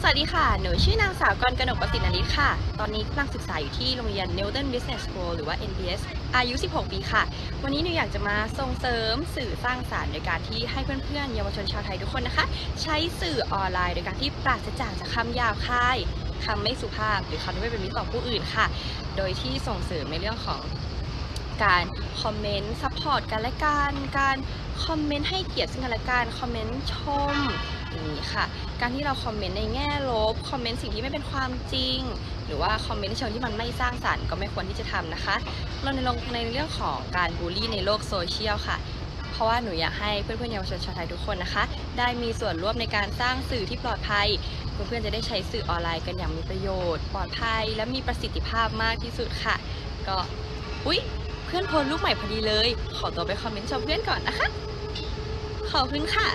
สวัสดีค่ะ หนูชื่อนางสาวกรกนกประสิทธิ์นริศค่ะ ตอนนี้กำลังศึกษาอยู่ที่โรงเรียน Newton Business School หรือว่า NBS อายุ 16 ปีค่ะ วันนี้หนูอยากจะมาส่งเสริมสื่อสร้างสารรค์โดยการที่ให้เพื่อนๆ เยาวชนชาวไทยทุกคนนะคะ ใช้สื่อออนไลน์โดยการที่ปราศจากจากคำหยาบคายคำไม่สุภาพ หรือคำที่ไม่เป็นมิตรต่อผู้อื่นค่ะ โดยที่ส่งเสริมในเรื่องของ การคอมเมนต์ซัพพอร์ตกันและกันการคอมเมนต์ให้เกียรติซึ่งกันและกันคอมเมนต์ชมอย่างนี้ค่ะ การที่เราคอมเมนต์ในแง่ลบคอมเมนต์สิ่งที่ไม่เป็นความจริง หรือว่าคอมเมนต์ในเชิงที่มันไม่สร้างสรรค์ก็ไม่ควรที่จะทำนะคะเราในลงในเรื่องของการบูลลี่ในโลกโซเชียลค่ะเพราะว่าหนูอยากให้เพื่อนๆเยาวชนชาวไทยทุกคนนะคะ ได้มีส่วนร่วมในการสร้างสื่อที่ปลอดภัย เพื่อนๆจะได้ใช้สื่อออนไลน์กันอย่างมีประโยชน์ ปลอดภัย และมีประสิทธิภาพมากที่สุดค่ะ ก็อุ๊ย เพื่อนโพสต์รูปใหม่พอดีเลย ขอตัวไปคอมเมนต์ชมเพื่อนก่อนนะคะ ขอบคุณค่ะ